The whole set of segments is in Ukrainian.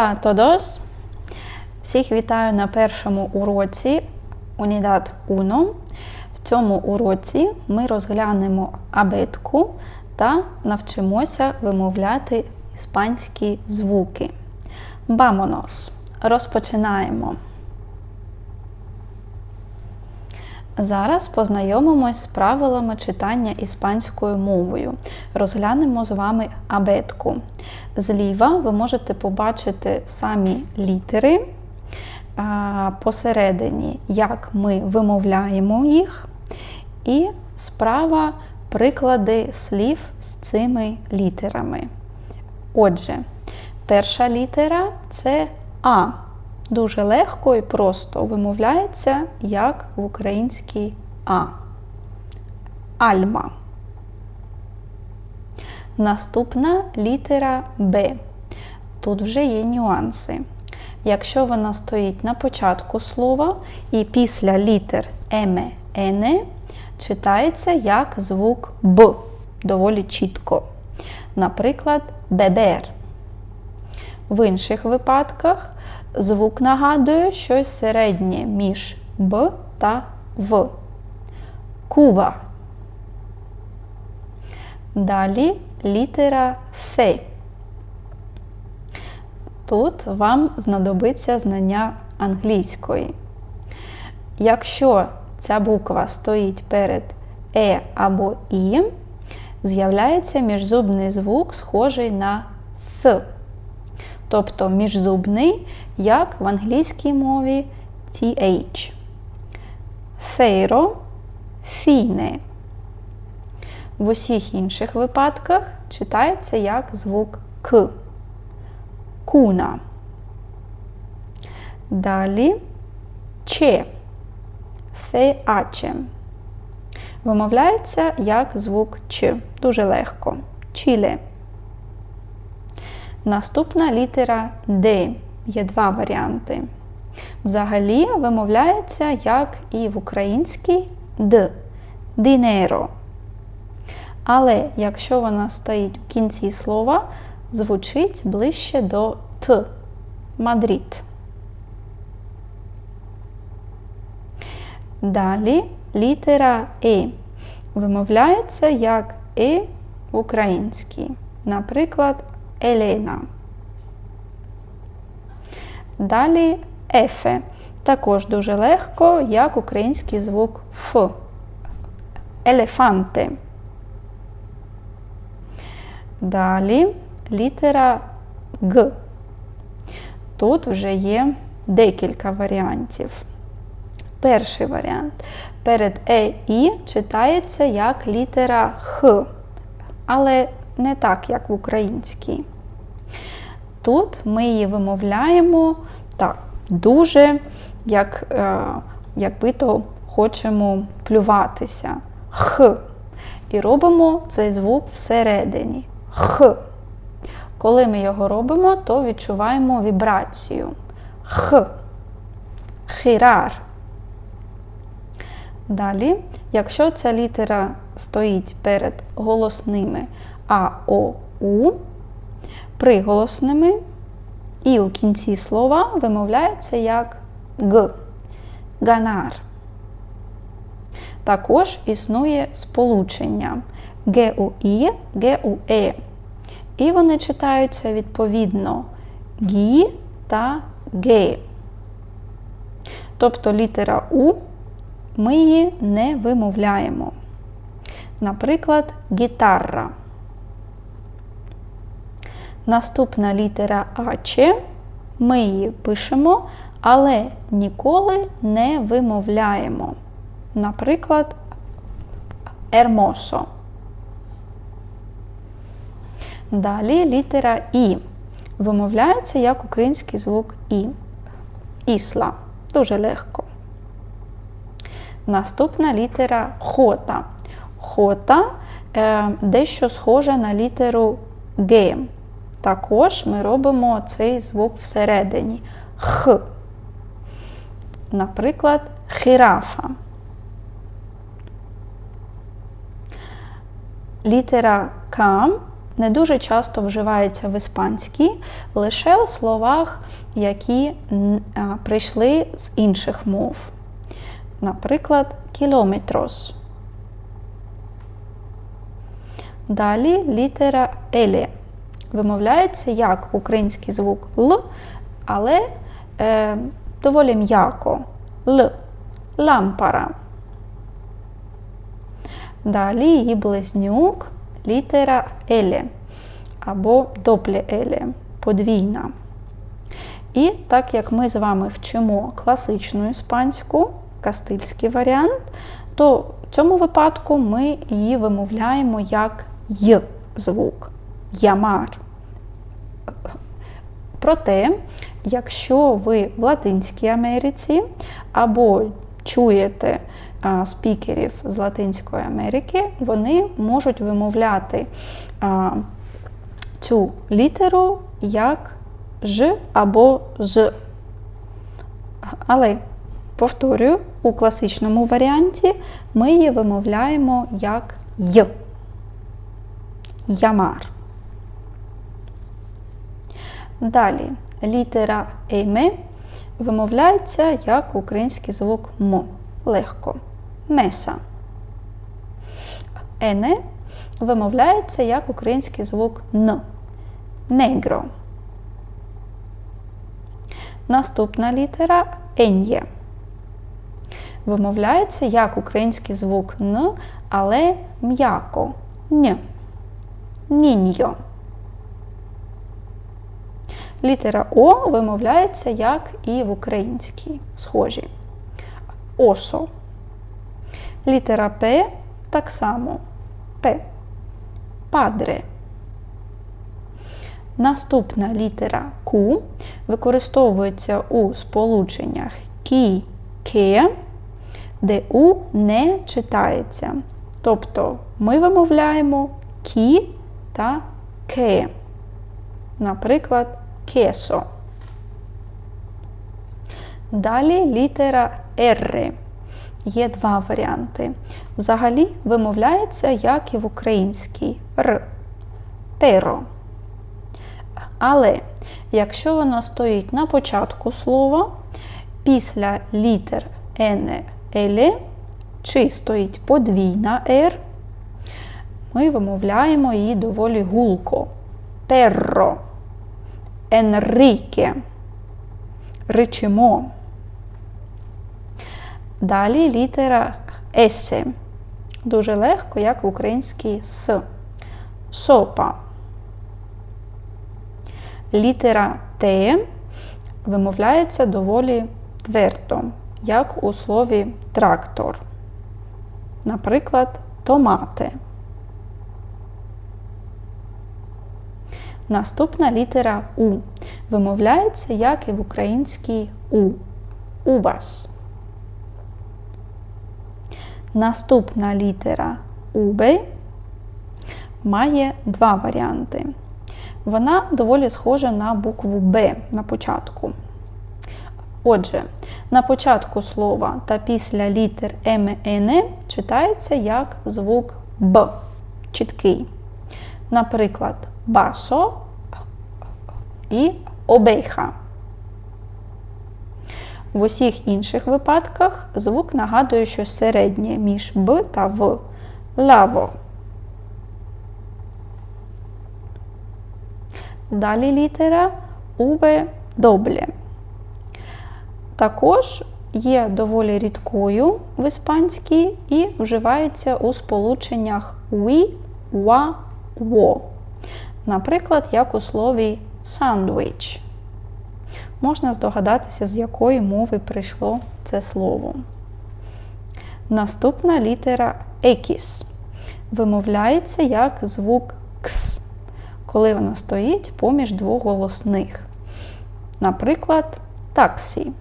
todos! Всіх вітаю на першому уроці Unidad 1. В цьому уроці ми розглянемо абетку та навчимося вимовляти іспанські звуки. Бамонос! Розпочинаємо. Зараз познайомимось з правилами читання іспанською мовою. Розглянемо з вами абетку. Зліва ви можете побачити самі літери посередині, як ми вимовляємо їх, і справа приклади слів з цими літерами. Отже, перша літера це А. Дуже легко і просто вимовляється, як в українській А. Альма. Наступна літера Б. Тут вже є нюанси. Якщо вона стоїть на початку слова і після літер еме, ене читається як звук Б доволі чітко. Наприклад, бебер. В інших випадках звук нагадує щось середнє між Б та В. Куба. Далі літера С. Тут вам знадобиться знання англійської. Якщо ця буква стоїть перед Е або І, з'являється міжзубний звук, схожий на Th. Тобто міжзубний, як в англійській мові TH. Сейро сіне. В усіх інших випадках читається як звук К. Куна. Далі Че. Се-аче. Вимовляється як звук Ч. Дуже легко. Чіле. Наступна літера Д. Є два варіанти. Взагалі вимовляється, як і в українській Д. Динеро. Але якщо вона стоїть у кінці слова, звучить ближче до Т. Мадрид. Далі літера Е. Вимовляється як Е в українській. Наприклад, Елена. Далі Ефе. Також дуже легко, як український звук Ф. Елефанте. Далі літера Г. Тут вже є декілька варіантів. Перший варіант. Перед Е І читається як літера Х, але не так, як в українській. Тут ми її вимовляємо так, дуже, як, е, якби то хочемо плюватися. Х. І робимо цей звук всередині. Х. Коли ми його робимо, то відчуваємо вібрацію. Х. Хірар. Далі, якщо ця літера стоїть перед голосними А, О, У, приголосними і у кінці слова вимовляється як Г. Ганар. Також існує сполучення Г у І, Г у Е. І вони читаються відповідно гі та ге. Тобто літера У ми її не вимовляємо. Наприклад, гітара. Наступна літера Аче. Ми її пишемо, але ніколи не вимовляємо. Наприклад, ермосо. Далі літера І. Вимовляється як український звук І. Ісла. Дуже легко. Наступна літера хота. Хота е, дещо схожа на літеру Г. Також ми робимо цей звук всередині. Х. Наприклад, хірафа. Літера К не дуже часто вживається в іспанській, лише у словах, які прийшли з інших мов. Наприклад, кілометрос. Далі літера Еле. Вимовляється як український звук Л, але е, доволі м'яко. Л. Лампара. Далі її близнюк літера Еле або допле Еле, подвійна. І так як ми з вами вчимо класичну іспанську, кастильський варіант, то в цьому випадку ми її вимовляємо як Й звук. Ямар. Проте, якщо ви в Латинській Америці або чуєте а, спікерів з Латинської Америки, вони можуть вимовляти а, цю літеру як Ж або З. Але, повторюю, у класичному варіанті ми її вимовляємо як Й. Ямар. Далі літера М вимовляється як український звук М. Легко. Меса. Ене вимовляється як український звук Н. Негро. Наступна літера Ен'є. Вимовляється як український звук Н, але м'яко. Н. Ніньо. Літера О вимовляється як і в українській, схожі. Осо. Літера П так само. П. Падре. Наступна літера Q використовується у сполученнях кі, ке, де У не читається. Тобто ми вимовляємо кі та ке. Наприклад, кесо. Далі літера Р. Є два варіанти. Взагалі вимовляється, як і в українській Р. Перо. Але якщо вона стоїть на початку слова, після літер Н, Л, чи стоїть подвійна Р, ми вимовляємо її доволі гулко. Перро. Енріке. Ричимо. Далі літера Есе. Дуже легко, як в українській С. Сопа. Літера Т вимовляється доволі твердо, як у слові трактор. Наприклад, томати. Наступна літера У вимовляється, як і в українській У. Убас. Наступна літера УБ має два варіанти. Вона доволі схожа на букву Б на початку. Отже, на початку слова та після літер МН читається як звук Б чіткий. Наприклад, басо і обейха. В усіх інших випадках звук нагадує щось середнє між Б та В. Лаво. Далі літера Уве добле. Також є доволі рідкою в іспанській і вживається у сполученнях «we», «wa», «wo». Наприклад, як у слові сандвіч. Можна здогадатися, з якої мови прийшло це слово. Наступна літера екіс вимовляється як звук кс, коли вона стоїть поміж двох голосних. Наприклад, таксі.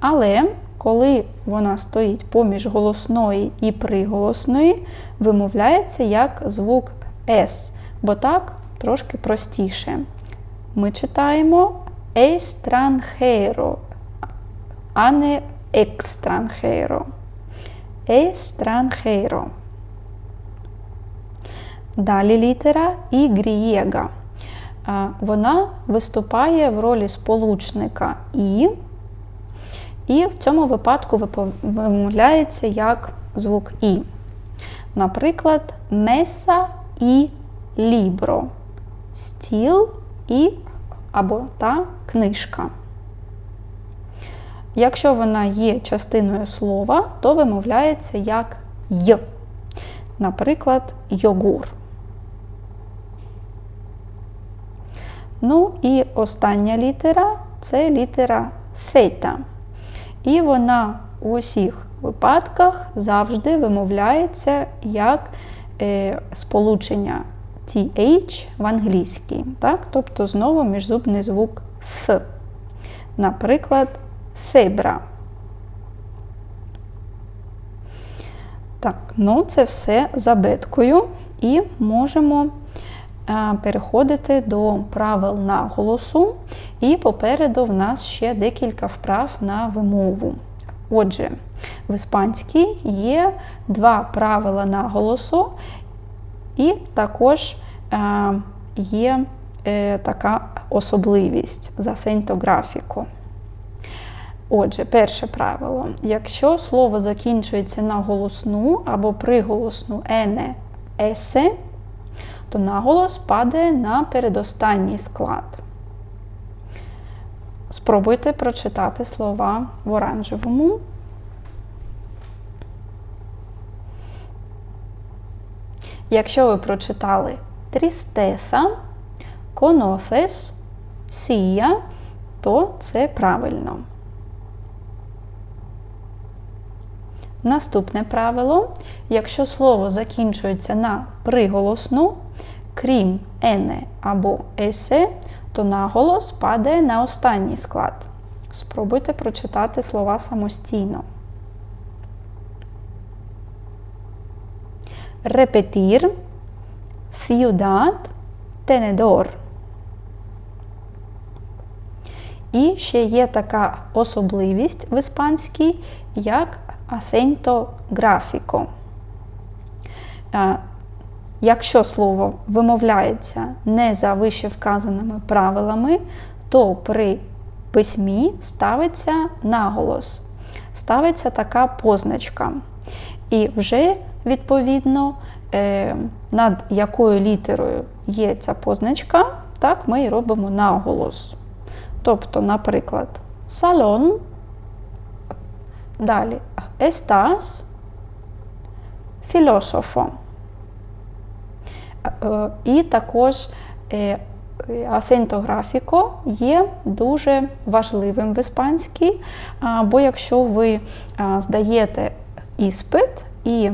Але коли вона стоїть поміж голосної і приголосної, вимовляється як звук С, бо так трошки простіше. Ми читаємо естранхеро, а не екстранхеро. Естранхеро. Далі літера і грієга. Вона виступає в ролі сполучника і, і в цьому випадку вимовляється як звук І. Наприклад, меса і лібро, стіл і або та книжка. Якщо вона є частиною слова, то вимовляється як й. Наприклад, йогур. Ну і остання літера це літера θ. І вона у усіх випадках завжди вимовляється як е, сполучення TH в англійській. Так? Тобто знову міжзубний звук С. Наприклад, себра. Так, ну це все забиткою. І можемо переходити до правил наголосу. І попереду в нас ще декілька вправ на вимову. Отже, в іспанській є два правила наголосу, і також є е, така особливість за сентографіку. Отже, перше правило. Якщо слово закінчується на голосну або приголосну ене есе, то наголос падає на передостанній склад. Спробуйте прочитати слова в оранжевому. Якщо ви прочитали трістеса, conoces, сія, то це правильно. Наступне правило: якщо слово закінчується на приголосну, крім ене або есе, то наголос падає на останній склад. Спробуйте прочитати слова самостійно. Repetir, ciudad, tenedor. І ще є така особливість в іспанській, як acento gráfico. Якщо слово вимовляється не за вище вказаними правилами, то при письмі ставиться наголос, ставиться така позначка. І вже, відповідно, е, над якою літерою є ця позначка, так ми і робимо наголос. Тобто, наприклад, салон, далі estás, філософо. Е, і також асентографіко є дуже важливим в іспанській, бо якщо ви здаєте іспит і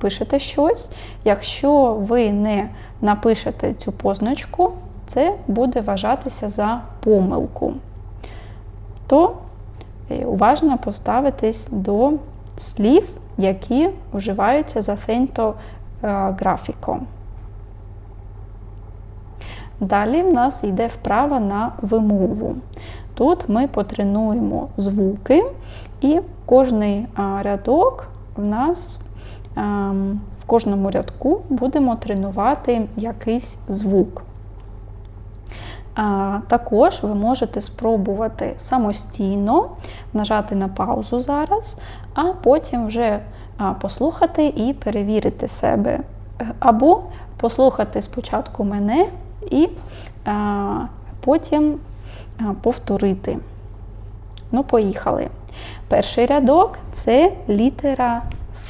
пишете щось, якщо ви не напишете цю позначку, це буде вважатися за помилку. То е, уважно поставитись до слів, які вживаються за сентографіком. Далі в нас йде вправа на вимову. Тут ми потренуємо звуки, і кожний рядок в нас в кожному рядку будемо тренувати якийсь звук. Також ви можете спробувати самостійно нажати на паузу зараз, а потім вже послухати і перевірити себе. Або послухати спочатку мене і потім повторити. Ну, поїхали. Перший рядок це літера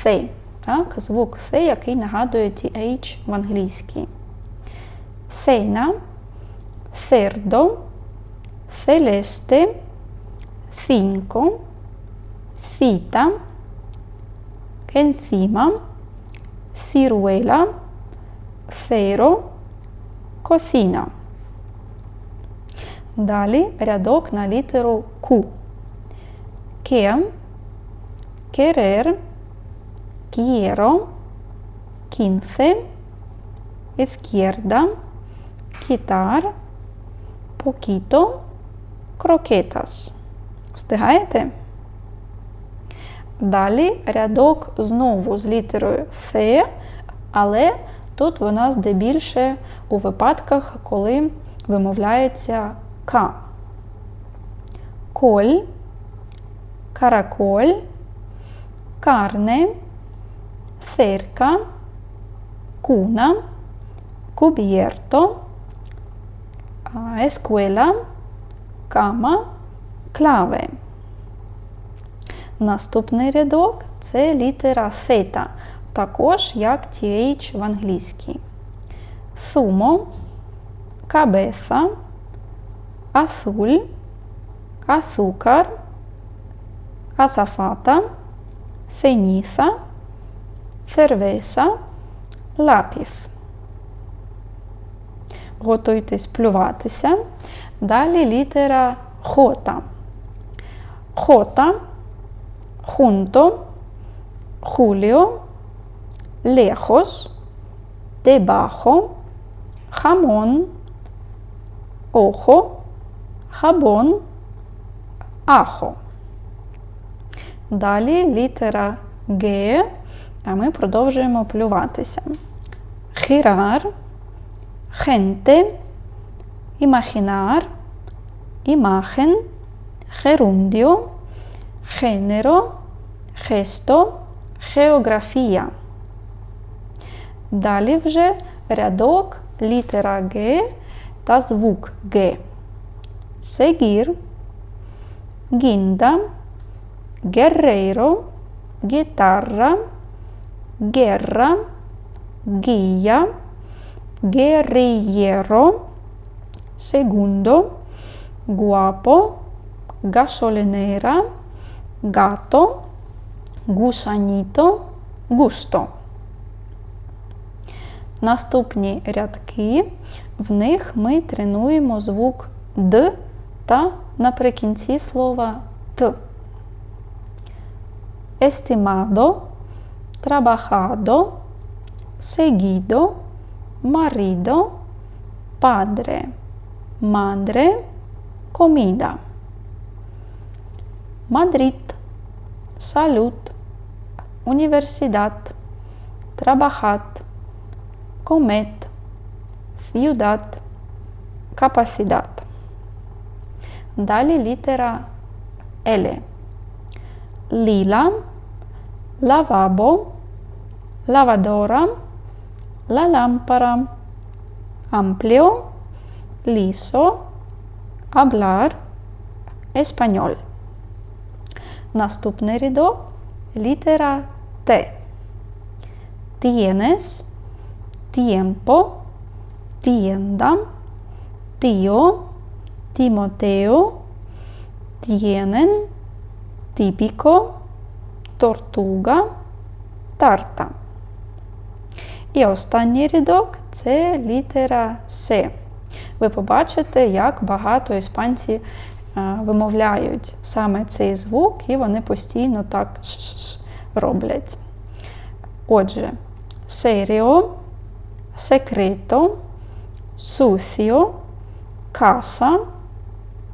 С. Так, Звук С, який нагадує TH в англійській. Сена cerdo, celeste, cinco, cita, encima, ciruela, cero, cocina. Далі рядок на літеру Q. Que, querer, quiero, quince, izquierda, quitar, poquito croquetas. Встигаєте? Далі рядок знову з літерою С, але Тут вона здебільше у випадках, коли вимовляється К. Коль, караколь, карне, cerca, cuna, cubierto, escuela, cama, clave. Наступний рядок це літера сета, також як TH в англійській. Сумо, кабеса, азуль, azúcar, azafata, ceniza, cerveza, lápiz. Готуйтесь плюватися. Далі літера хота. Хота, junto, julio, lejos, debajo, jamón, ojo, jabón, ajo. Далі літера Г, а ми продовжуємо плюватися. Girar, gente, imaginar, imagen, gerundio, género, gesto, geografія. Далі вже рядок літера Г та звук Г. Seguir, guinda, guerreiro, guitarra, guerra, guía, guerrillero, segundo, guapo, gasolinera, gato, gusanito, gusto. Наступні рядки, в них ми тренуємо звук Д та наприкінці слова Т. Estimado, trabajado, seguido, marido, padre, madre, comida. Madrid, salud, universidad, trabajar, comer, ciudad, capacidad. Далі літера L. Lila, lavabo, lavadora, la lámpara, amplio, liso, hablar, español. Наступний рядок літера Т. Tienes, tiempo, tienda, tío, Timoteo, tienen, típico, tortuga, тарта. І останній рядок це літера С. Ви побачите, як багато іспанці вимовляють саме цей звук, і вони постійно так роблять. Отже, serio, secreto, sucio, casa,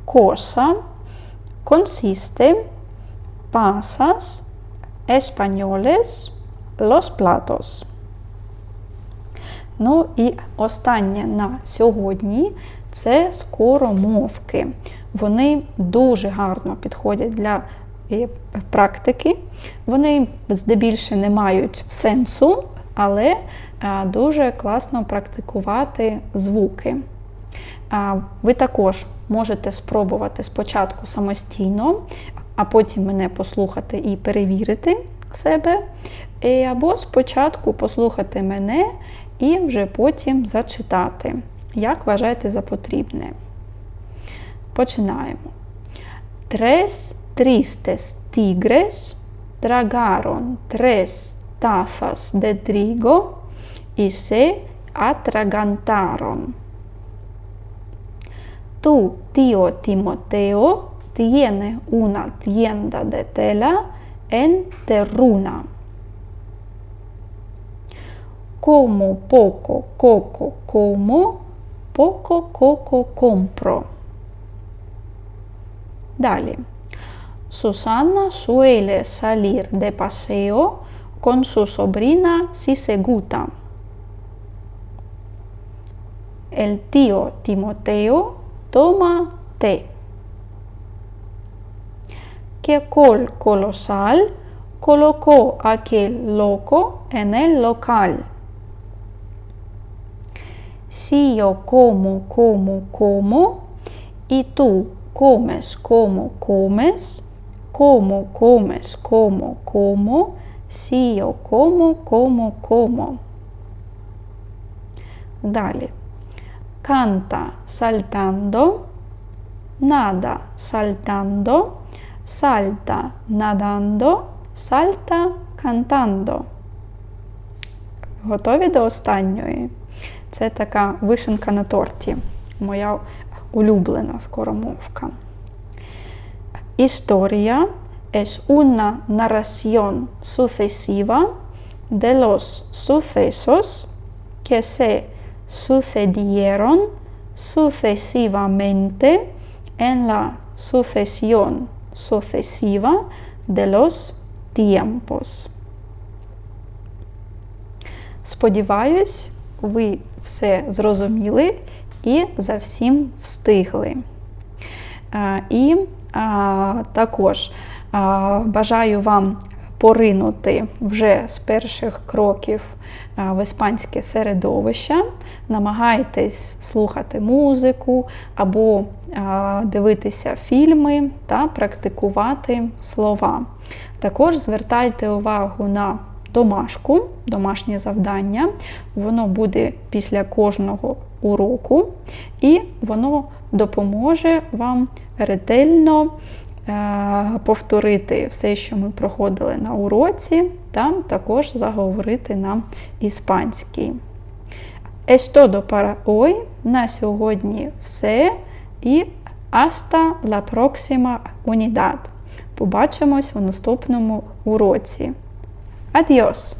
cosa, consiste, pasas, españoles, los platos. Ну і останнє на сьогодні це скоромовки. Вони дуже гарно підходять для е, практики. Вони здебільше не мають сенсу, але е, дуже класно практикувати звуки. Ви також можете спробувати спочатку самостійно, а потім мене послухати і перевірити себе. Е, або спочатку послухати мене і вже потім зачитати, як вважаєте за потрібне. Починаємо. Tres tristes tigres tragaron tres tazas de trigo y se atragantaron. Tu tío Timoteo tiene una tienda de tela en Terruna. Como poco coco como, poco coco compro. Dale. Susana suele salir de paseo con su sobrina Siseguta. el tío Timoteo toma té. ¿Qué col colosal colocó aquel loco en el local? Como, como, como, y tú comes, como, comes, como, comes, como, como, si yo como, como, como. Далі. Canta saltando, nada saltando, salta nadando, salta cantando. Готові до останньої? Це така вишенка на торті. Моя улюблена скоромовка. Історія es una narración sucesiva de los sucesos que se sucedieron sucesivamente en la sucesión sucesiva de los tiempos. Сподіваюсь, ви все зрозуміли і за всім встигли. Е, І також бажаю вам поринути вже з перших кроків в іспанське середовище. Намагайтесь слухати музику або дивитися фільми та практикувати слова. Також звертайте увагу на домашку, домашнє завдання. Воно буде після кожного уроку, і воно допоможе вам ретельно е, повторити все, що ми проходили на уроці, та також заговорити на іспанській. Todo para hoy. На сьогодні все. І hasta la próxima unidad. Побачимось у наступному уроці. Adiós!